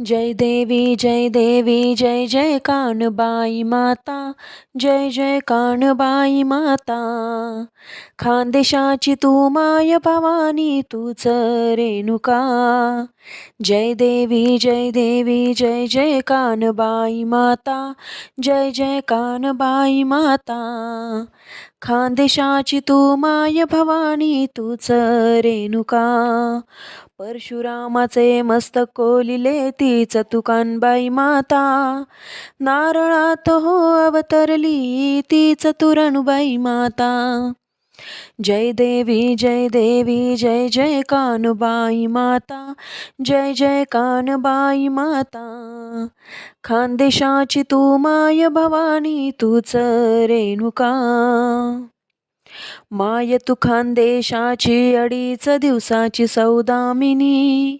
जय देवी जय देवी जय जय कानबाई माता जय जय कानबाई माता. खानदेशाची तू माय भवानी तूच रेणुका. जय देवी जय देवी जय जय कानबाई माता जय जय कानबाई माता. खानदेशाची तू माय भवानी तूच रेणुका. परशुरामाचे मस्तक कोलिले तीच तुकानबाई माता. नारळात हो अवतरली तीच तुरणबाई माता. जय देवी जय देवी जय जय कानबाई माता जय जय कानबाई माता. खानदेशाची तू माय भवानी तूच रेणुका. माय तू खानदेशाची अडीच दिवसाची सौदामिनी.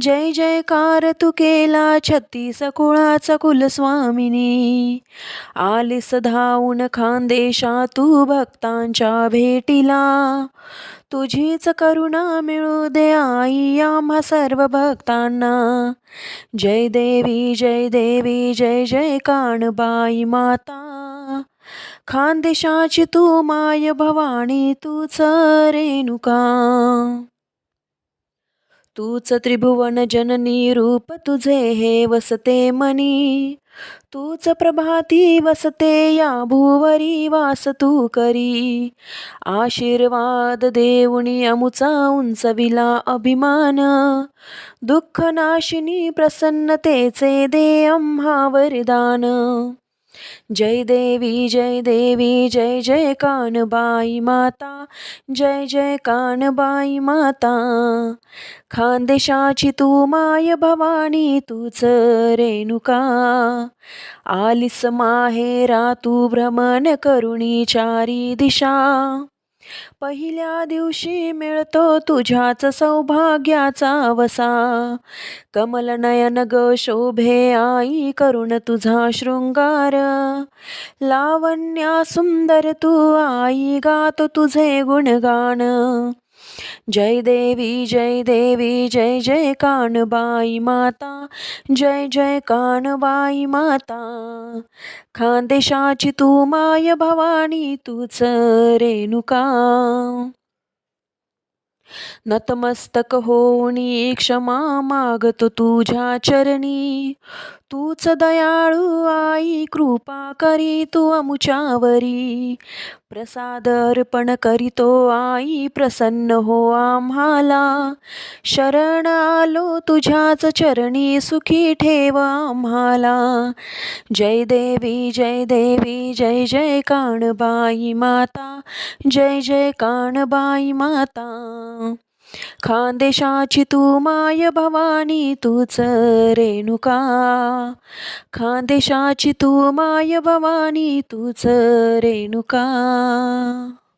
जय जयकार तू केला छत्तीस कुळाचा कुलस्वामिनी. आलीस धावून खानदेशा तू भक्तांच्या भेटीला. तुझीच करुणा मिळू दे आई आम्हा सर्व भक्तांना. जय देवी जय देवी जय जय काणबाई माता. खानदेशाची तू माय भवानी तूच रेणुका. तूच त्रिभुवन जननी रूप तुझे हे वसते मनी. तूच प्रभाती वसते या भुवरी वास तू करी. आशीर्वाद देऊणी अमुचा उंचविला अभिमान. दुःख नाशिनी प्रसन्नतेचे दे आम्हा वरदान जय देवी जय देवी जय जय कानबाई माता जय जय कानबाई माता. खानदेशाची तू माय भवानी तूच रेणुका. आलिस माहेरा तू भ्रमण करुणी चारी दिशा. पहिल्या दिवशी मिळतो तुझ्याच सौभाग्याचा वसा. कमल नयन ग शोभे आई करुण तुझा शृंगार. लावण्या सुंदर तू आई गातो तुझे गुणगान. जय देवी जय देवी जय जय कानबाई माता जय जय कानबाई माता. खानदेशाची तू माय भवानी तूच रेणुका. नतमस्तक होणी क्षमा मागतो तुझ्या चरणी. तूच दयाळू आई कृपा करी तू अमुच्यावरी प्रसाद अर्पण करीतो आई प्रसन्न हो आम्हाला. शरण आलो तुझ्याच चरणी सुखी ठेव आम्हाला. जय देवी जय देवी जय जय काणबाई माता. जय जय काणबाई माता. खानदेशाची तू माय भवानी तूच रेणुका. खानदेशाची तू माय भवानी तूच रेणुका.